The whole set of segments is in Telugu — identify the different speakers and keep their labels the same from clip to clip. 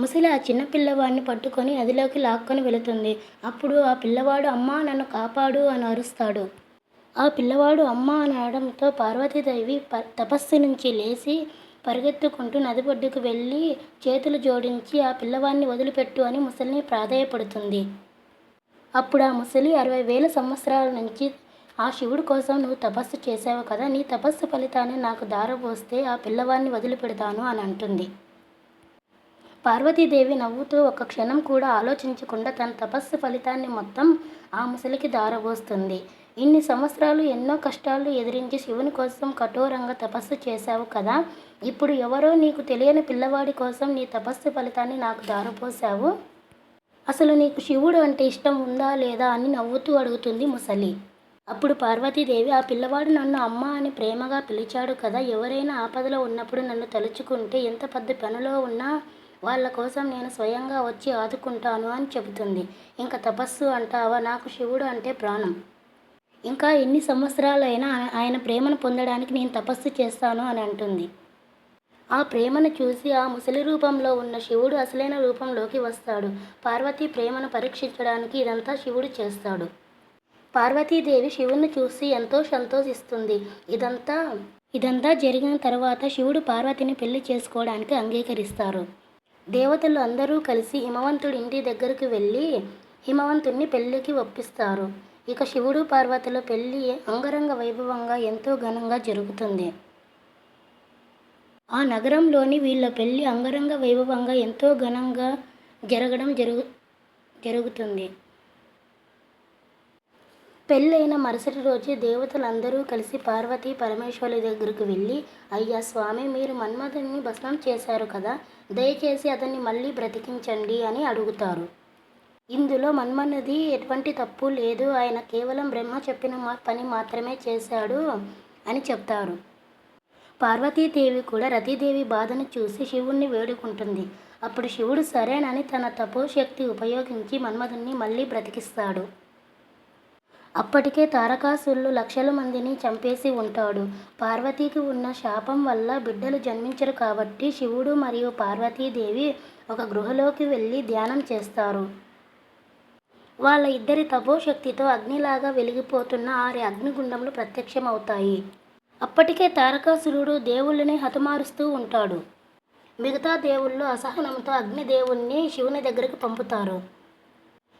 Speaker 1: ముసలి ఆ చిన్న పిల్లవాడిని పట్టుకొని నదిలోకి లాక్కొని వెళుతుంది. అప్పుడు ఆ పిల్లవాడు అమ్మా నన్ను కాపాడు అని అరుస్తాడు. ఆ పిల్లవాడు అమ్మ అని అనడంతో పార్వతీదేవి ప తపస్సు నుంచి లేచి పరిగెత్తుకుంటూ నది ఒడ్డుకు వెళ్ళి చేతులు జోడించి ఆ పిల్లవాడిని వదిలిపెట్టు అని ముసలిని ప్రాధేయపడుతుంది. అప్పుడు ఆ ముసలి అరవై వేల సంవత్సరాల నుంచి ఆ శివుడి కోసం నువ్వు తపస్సు చేసావు కదా నీ తపస్సు ఫలితాన్ని నాకు దారపోస్తే ఆ పిల్లవాడిని వదిలిపెడతాను అని అంటుంది. పార్వతీదేవి నవ్వుతూ ఒక క్షణం కూడా ఆలోచించకుండా తన తపస్సు ఫలితాన్ని మొత్తం ఆ ముసలికి దారబోస్తుంది. ఇన్ని సంవత్సరాలు ఎన్నో కష్టాలు ఎదిరించి శివుని కోసం కఠోరంగా తపస్సు చేశావు కదా. ఇప్పుడు ఎవరో నీకు తెలియని పిల్లవాడి కోసం నీ తపస్సు ఫలితాన్ని నాకు దారపోసావు అసలు నీకు శివుడు అంటే ఇష్టం ఉందా లేదా అని నవ్వుతూ అడుగుతుంది ముసలి. అప్పుడు పార్వతీదేవి ఆ పిల్లవాడు నన్ను అమ్మ అని ప్రేమగా పిలిచాడు కదా. ఎవరైనా ఆపదలో ఉన్నప్పుడు నన్ను తలుచుకుంటే ఎంత పెద్ద పనిలో ఉన్నా వాళ్ళ కోసం నేను స్వయంగా వచ్చి ఆదుకుంటాను అని చెబుతుంది. ఇంకా తపస్సు అంటావా? నాకు శివుడు అంటే ప్రాణం. ఇంకా ఎన్ని సంవత్సరాలైనా ఆయన ప్రేమను పొందడానికి నేను తపస్సు చేస్తాను అని అంటుంది. ఆ ప్రేమను చూసి ఆ ముసలి రూపంలో ఉన్న శివుడు అసలైన రూపంలోకి వస్తాడు. పార్వతీ ప్రేమను పరీక్షించడానికి ఇదంతా శివుడు చేస్తాడు. పార్వతీదేవి శివుని చూసి ఎంతో సంతోషిస్తుంది. ఇదంతా ఇదంతా జరిగిన తర్వాత శివుడు పార్వతిని పెళ్ళి చేసుకోవడానికి అంగీకరిస్తారు. దేవతలు అందరూ కలిసి హిమవంతుడి ఇంటి దగ్గరికి వెళ్ళి హిమవంతుడిని పెళ్ళికి ఒప్పిస్తారు. ఇక శివుడు పార్వతుల పెళ్ళి అంగరంగ వైభవంగా ఎంతో ఘనంగా జరుగుతుంది. ఆ నగరంలోని వీళ్ళ పెళ్ళి అంగరంగ వైభవంగా ఎంతో ఘనంగా జరగడం జరుగు జరుగుతుంది. పెళ్ళైన మరుసటి రోజే దేవతలందరూ కలిసి పార్వతీ పరమేశ్వరుల దగ్గరకు వెళ్ళి అయ్యా స్వామి మీరు మన్మథుని భస్మం చేశారు కదా దయచేసి అతన్ని మళ్ళీ బ్రతికించండి అని అడుగుతారు. ఇందులో మన్మనుది ఎటువంటి తప్పు లేదు ఆయన కేవలం బ్రహ్మ చెప్పిన మా పని మాత్రమే చేశాడు అని చెప్తారు. పార్వతీదేవి కూడా రతీదేవి బాధను చూసి శివుణ్ణి వేడుకుంటుంది. అప్పుడు శివుడు సరేనని తన తపోశక్తి ఉపయోగించి మన్మధుణ్ణి మళ్ళీ బ్రతికిస్తాడు. అప్పటికే తారకాసురుడు లక్షల మందిని చంపేసి ఉంటాడు. పార్వతీకి ఉన్న శాపం వల్ల బిడ్డలు జన్మించరు కాబట్టి శివుడు మరియు పార్వతీదేవి ఒక గృహలోకి వెళ్ళి ధ్యానం చేస్తారు. వాళ్ళ ఇద్దరి తపోశక్తితో అగ్నిలాగా వెలిగిపోతున్న ఆరు అగ్నిగుండములు ప్రత్యక్షమవుతాయి. అప్పటికే తారకాసురుడు దేవుళ్ళని హతమారుస్తూ ఉంటాడు. మిగతా దేవుళ్ళు అసహనంతో అగ్నిదేవుణ్ణి శివుని దగ్గరికి పంపుతారు.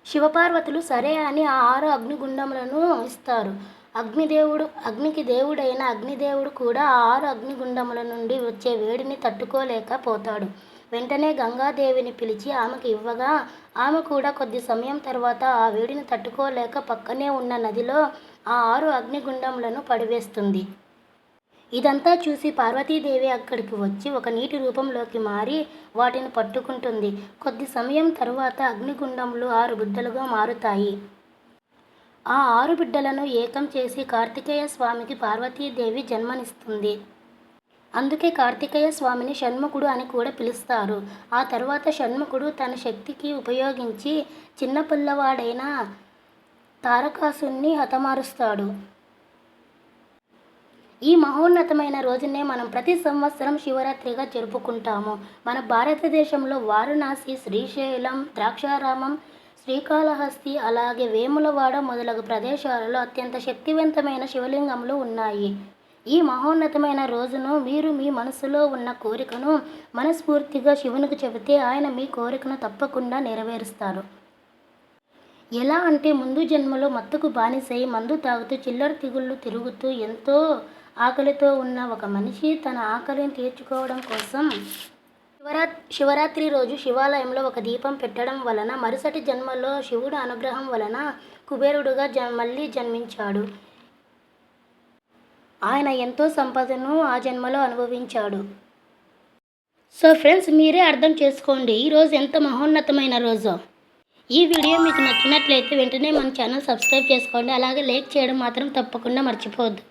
Speaker 1: శివపార్వతులు సరే అని ఆ ఆరు అగ్నిగుండములను ఇస్తారు. అగ్నిదేవుడు అగ్నికి దేవుడైన అగ్నిదేవుడు కూడా ఆ ఆరు అగ్నిగుండముల నుండి వచ్చే వేడిని తట్టుకోలేకపోతాడు వెంటనే గంగాదేవిని పిలిచి ఆమెకు ఇవ్వగా ఆమె కూడా కొద్ది సమయం తర్వాత ఆ వేడిని తట్టుకోలేక పక్కనే ఉన్న నదిలో ఆ ఆరు అగ్నిగుండములను పడివేస్తుంది. ఇదంతా చూసి పార్వతీదేవి అక్కడికి వచ్చి ఒక నీటి రూపంలోకి మారి వాటిని పట్టుకుంటుంది. కొద్ది సమయం తరువాత అగ్నిగుండములు ఆరు బిడ్డలుగా మారుతాయి. ఆ ఆరు బిడ్డలను ఏకం చేసి కార్తికేయ స్వామికి పార్వతీదేవి జన్మనిస్తుంది. అందుకే కార్తికేయ స్వామిని షణ్ముఖుడు అని కూడా పిలుస్తారు. ఆ తర్వాత షణ్ముఖుడు తన శక్తికి ఉపయోగించి చిన్న పిల్లవాడైన తారకాసుని హతమారుస్తాడు. ఈ మహోన్నతమైన రోజునే మనం ప్రతి సంవత్సరం శివరాత్రిగా జరుపుకుంటాము. మన భారతదేశంలో వారణాసి శ్రీశైలం ద్రాక్షారామం శ్రీకాళహస్తి అలాగే వేములవాడ మొదలగు ప్రదేశాలలో అత్యంత శక్తివంతమైన శివలింగములు ఉన్నాయి. ఈ మహోన్నతమైన రోజును మీరు మీ మనసులో ఉన్న కోరికను మనస్ఫూర్తిగా శివునికి చెబితే ఆయన మీ కోరికను తప్పకుండా నెరవేరుస్తారు. ఎలా అంటే ముందు జన్మలో మత్తుకు బానిసై మందు తాగుతూ చిల్లర తిగుళ్ళు తిరుగుతూ ఎంతో ఆకలితో ఉన్న ఒక మనిషి తన ఆకలిని తీర్చుకోవడం కోసం శివరా శివరాత్రి రోజు శివాలయంలో ఒక దీపం పెట్టడం వలన మరుసటి జన్మలో శివుడు అనుగ్రహం వలన కుబేరుడుగా జ మళ్ళీ జన్మించాడు. ఆయన ఎంతో సంపదను ఆ జన్మలో అనుభవించాడు. సో ఫ్రెండ్స్ మీరే అర్థం చేసుకోండి ఈరోజు ఎంత మహోన్నతమైన రోజు. ఈ వీడియో మీకు నచ్చినట్లయితే వెంటనే మన ఛానల్ సబ్స్క్రైబ్ చేసుకోండి అలాగే లైక్ చేయడం మాత్రం తప్పకుండా మర్చిపోవద్దు.